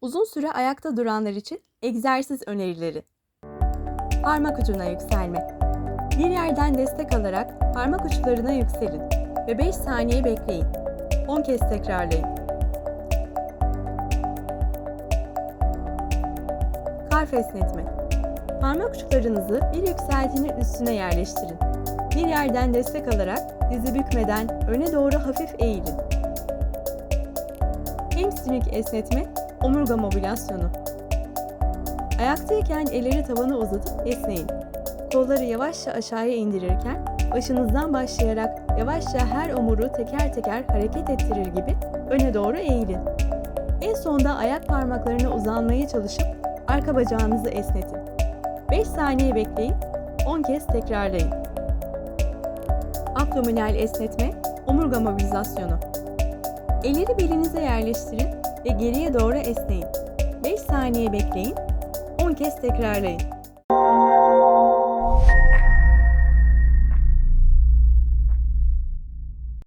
Uzun süre ayakta duranlar için egzersiz önerileri. Parmak ucuna yükselme. Bir yerden destek alarak parmak uçlarına yükselin ve 5 saniye bekleyin. 10 kez tekrarlayın. Kalf esnetme. Parmak uçlarınızı bir yükseltinin üstüne yerleştirin. Bir yerden destek alarak dizi bükmeden öne doğru hafif eğilin. Hamstring esnetme, omurga mobilasyonu. Ayaktayken elleri tavana uzatıp esneyin. Kolları yavaşça aşağıya indirirken başınızdan başlayarak yavaşça her omuru teker teker hareket ettirir gibi öne doğru eğilin. En sonda ayak parmaklarına uzanmaya çalışıp arka bacağınızı esnetin. 5 saniye bekleyin, 10 kez tekrarlayın. Abdominal esnetme, omurga mobilizasyonu. Elleri belinize yerleştirin ve geriye doğru esneyin. 5 saniye bekleyin, 10 kez tekrarlayın.